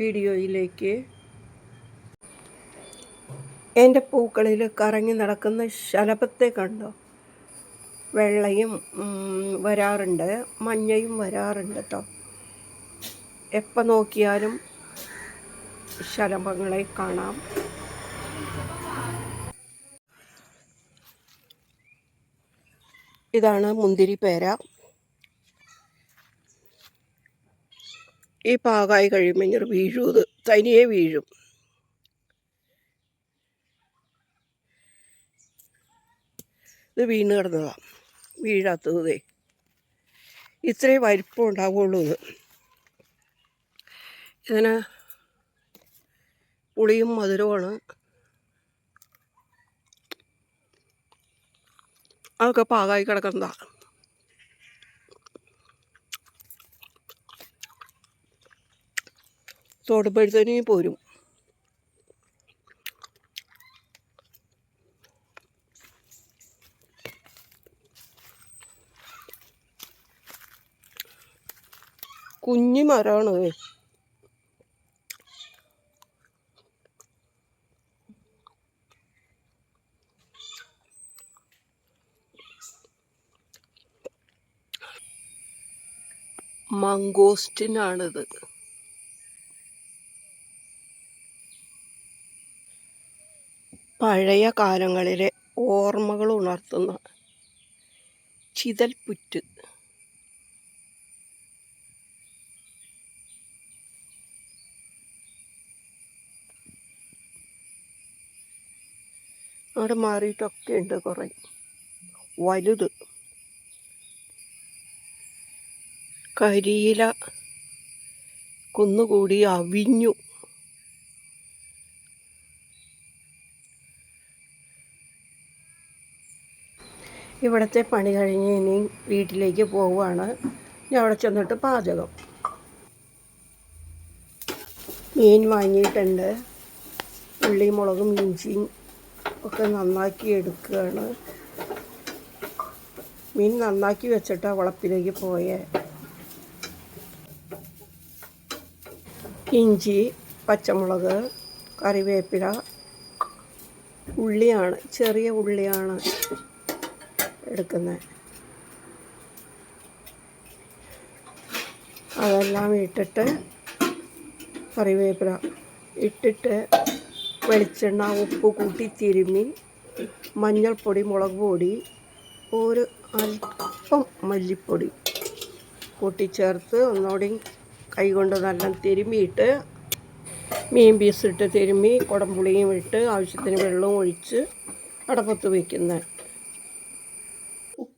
വീഡിയോയിലേക്ക്. എന്റെ പൂക്കളിൽ കറങ്ങി നടക്കുന്ന ശലഭത്തെ കണ്ടോ? വെള്ളയും വരാറുണ്ട്. മഞ്ഞയും വരാറുണ്ട് കേട്ടോ എപ്പോൾ നോക്കിയാലും ശലഭങ്ങളെ കാണാം. ഇതാണ് മുന്തിരി പേര ഈ പാകമായി കഴിയുമ്പോൾ ഇങ്ങനെ വീഴും ഇത്. തനിയെ വീഴും. ഇത് വീണ് കിടന്നതാണ് വീഴാത്തത് ഇത്രയും വലിപ്പം ഉണ്ടാവുള്ളൂ ഇത്. ഇതിന് പുളിയും മധുരമാണ് അതൊക്കെ പാകമായി കിടക്കുന്നതാണ് തൊടുമ്പോഴത്തേനും പോരും കുഞ്ഞു മരമാണ്. മംഗോസ്റ്റിനാണിത് പഴയ കാലങ്ങളിലെ ഓർമ്മകൾ ഉണർത്തുന്ന ചിതൽപുറ്റ്. അവിടെ മാറിയിട്ടൊക്കെ ഉണ്ട് കുറേ. വലുത്. കരിയില കുന്നുകൂടി അവിഞ്ഞു. ഇവിടുത്തെ പണി കഴിഞ്ഞ് ഇനി വീട്ടിലേക്ക് പോവുകയാണ്. ഞാൻ അവിടെ ചെന്നിട്ട് പാചകം. മീൻ വാങ്ങിയിട്ടുണ്ട്. ഉള്ളി മുളകും ഇഞ്ചിയും ഒക്കെ നന്നാക്കി എടുക്കുകയാണ്. മീൻ നന്നാക്കി വെച്ചിട്ട് വളപ്പിലേക്ക് പോയേ. ഇഞ്ചി പച്ചമുളക് കറിവേപ്പില ഉള്ളിയാണ് ചെറിയ ഉള്ളിയാണ്. എടുക്കുന്നത് അതെല്ലാം ഇട്ടിട്ട് കറിവേപ്പില ഇട്ടിട്ട് വെളിച്ചെണ്ണ ഉപ്പ് കൂട്ടി തിരുമ്മി മഞ്ഞൾപ്പൊടി മുളക് പൊടി ഒരു അല്പം മല്ലിപ്പൊടി കൂട്ടിച്ചേർത്ത് ഒന്നുകൂടി കൈകൊണ്ട് നല്ല തിരുമ്മിയിട്ട് മീൻ പീസ് ഇട്ട് തിരുമ്മി കുടംപുളിയും ഇട്ട് ആവശ്യത്തിന് വെള്ളവും ഒഴിച്ച് അടപ്പത്ത് വയ്ക്കുന്നത്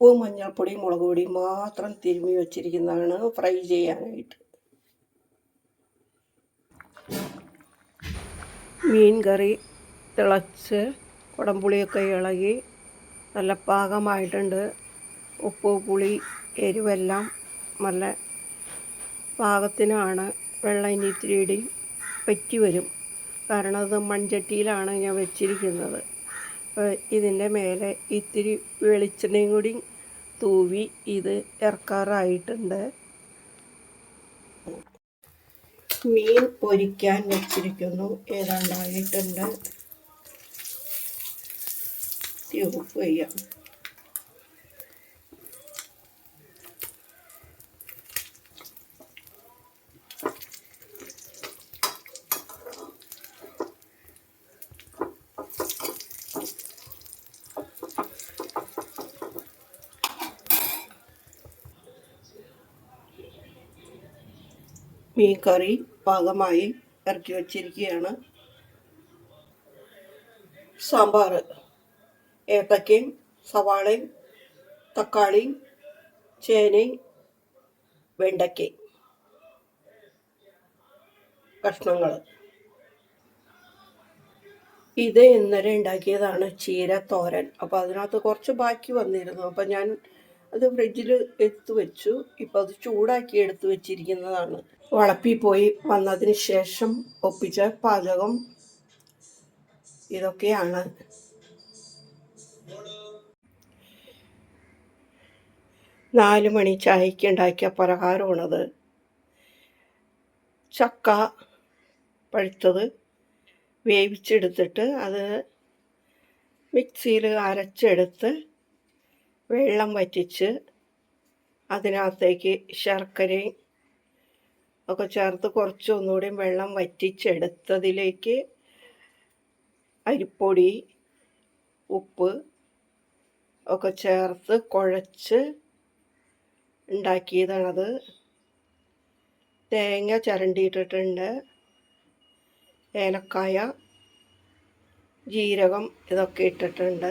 ഉപ്പ് മഞ്ഞൾപ്പൊടി മുളക് പൊടി മാത്രം തിരുമ്മി വെച്ചിരിക്കുന്നതാണ് ഫ്രൈ ചെയ്യാനായിട്ട്. മീൻ കറി തിളച്ച് കുടംപുളിയൊക്കെ ഇളകി നല്ല പാകമായിട്ടുണ്ട്. ഉപ്പ് പുളി എരിവെല്ലാം നല്ല പാകത്തിനാണ്. വെള്ളം ഇനി ഇത്തിരി പറ്റി വരും. കാരണം അത് മൺചട്ടിയിലാണ് ഞാൻ വെച്ചിരിക്കുന്നത്. ഇതിന്റെ മേലെ ഇത്തിരി വെളിച്ചെണ്ണയും കൂടി തൂവി ഇത് ഇറക്കാറായിട്ടുണ്ട്. മീൻ പൊരിക്കാൻ വെച്ചിരിക്കുന്നു. ഏതാണ്ടായിട്ടുണ്ട്? ട്യൂബ് ചെയ്യാം. മീൻ കറി പാകമായി ഇറക്കി വച്ചിരിക്കുകയാണ്. സാമ്പാർ ഏത്തക്കയും സവാളയും തക്കാളിയും ചേനയും വെണ്ടയ്ക്കയും കഷ്ണങ്ങൾ. ഇത് ഇന്നലെ ഉണ്ടാക്കിയതാണ് ചീര തോരൻ അപ്പോൾ അതിനകത്ത് കുറച്ച് ബാക്കി വന്നിരുന്നു. അപ്പോൾ ഞാൻ അത് ഫ്രിഡ്ജിൽ എടുത്തു വെച്ചു. ഇപ്പോൾ അത് ചൂടാക്കി എടുത്തു വെച്ചിരിക്കുന്നതാണ്. വളപ്പി പോയി വന്നതിന് ശേഷം ഒപ്പിച്ച പാചകം ഇതൊക്കെയാണ്. നാല് മണി ചായക്ക് ഉണ്ടാക്കിയ പലഹാരമാണത്. ചക്ക പഴുത്തത് വേവിച്ചെടുത്തിട്ട് അത് മിക്സിയിൽ അരച്ചെടുത്ത് വെള്ളം വറ്റിച്ച് അതിനകത്തേക്ക് ശർക്കരയും ഒക്കെ ചേർത്ത് കുറച്ച് ഒന്നുകൂടി വെള്ളം വറ്റിച്ചെടുത്തതിലേക്ക് അരിപ്പൊടി ഉപ്പ് ഒക്കെ ചേർത്ത് കുഴച്ച് ഉണ്ടാക്കിയതാണത്. തേങ്ങ ചരണ്ടിയിട്ടിട്ടുണ്ട്. ഏലക്കായ ജീരകം ഇതൊക്കെ ഇട്ടിട്ടുണ്ട്.